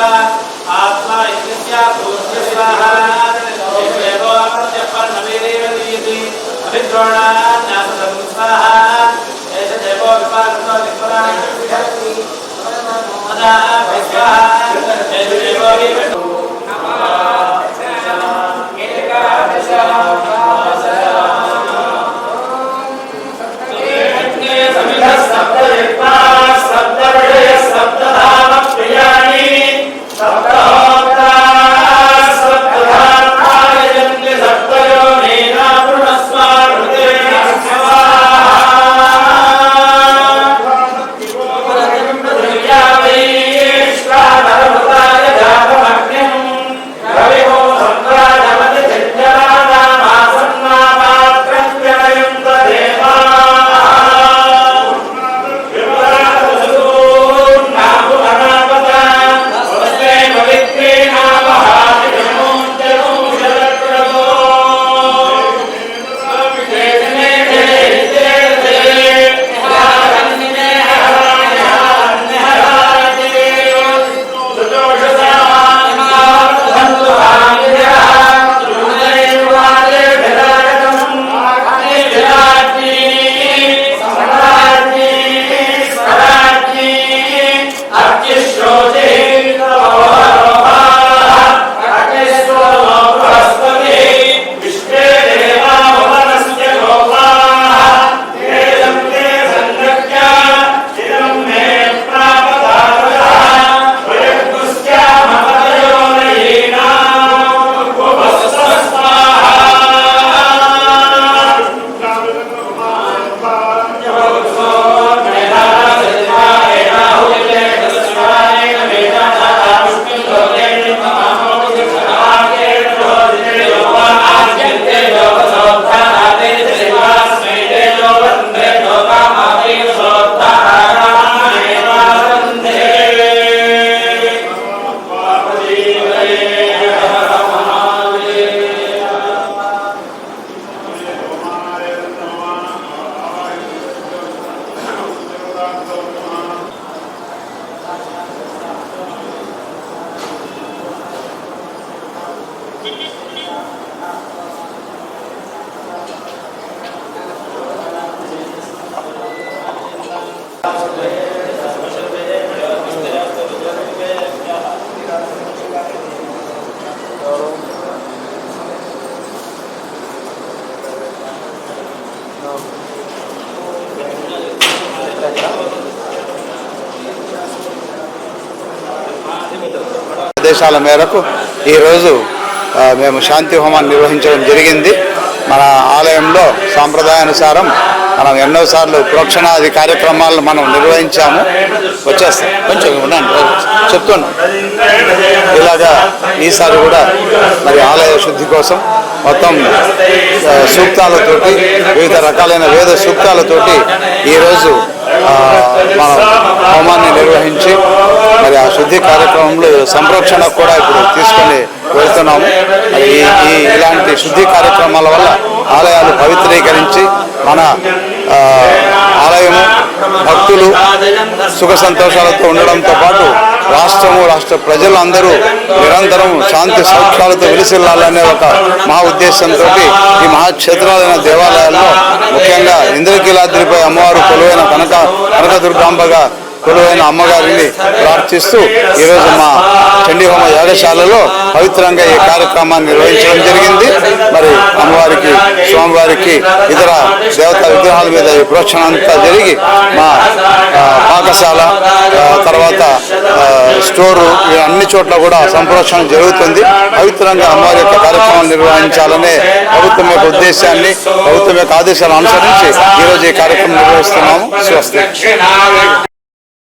ఆత్మ ఆత్మ ఇత్యస్య పూజ్య స్వాహా. ఆదేశాల మేరకు ఈరోజు ఆ, మేము శాంతి హోమాన్ని నిర్వహించడం జరిగింది. మన ఆలయంలో సాంప్రదాయానుసారం మనం ఎన్నోసార్లు ప్రోక్షణాది కార్యక్రమాలను మనం నిర్వహించాము. వచ్చేస్తాం. కొంచెం ఉండండి చెప్తున్నాం ఇలాగా ఈసారి కూడా మరి ఆలయ శుద్ధి కోసం మొత్తం సూక్తాలతోటి వివిధ రకాలైన వేద సూక్తాలతోటి ఈరోజు మన హోమాన్ని నిర్వహించి మరి ఆ శుద్ధి కార్యక్రమంలో సంరక్షణ కూడా ఇప్పుడు తీసుకొని వెళ్తున్నాము. ఈ ఈ ఇలాంటి శుద్ధి కార్యక్రమాల వల్ల ఆలయాలు పవిత్రీకరించి మన ఆలయము భక్తులు సుఖ సంతోషాలతో ఉండడంతో పాటు రాష్ట్రము రాష్ట్ర ప్రజలందరూ నిరంతరం శాంతి సౌఖ్యాలతో విలిసిల్లాలనే ఒక మహా ఉద్దేశంతో ఈ మహాక్షేత్రాలైన దేవాలయాల్లో ముఖ్యంగా ఇంద్రకీలాద్రిపై అమ్మవారు కొలువైన కనక కనకదుర్గాంబగా కొలువైన అమ్మగారిని ప్రార్థిస్తూ ఈరోజు మా చండీహోమ యాగశాలలో పవిత్రంగా ఈ కార్యక్రమాన్ని నిర్వహించడం జరిగింది. స్వామివారికి ఇతర దేవత విగ్రహాల మీద విప్రోక్షణ అంతా జరిగి మా పాఠశాల పాకశాల తర్వాత స్టోరు అన్ని చోట్ల కూడా సంప్రోక్షణ జరుగుతుంది. పవిత్రంగా అమ్మవారి యొక్క కార్యక్రమాలు నిర్వహించాలనే ప్రభుత్వం యొక్క ఉద్దేశాన్ని ప్రభుత్వం యొక్క ఆదేశాలను అనుసరించి ఈరోజు ఈ కార్యక్రమం నిర్వహిస్తున్నాము. స్వస్తి.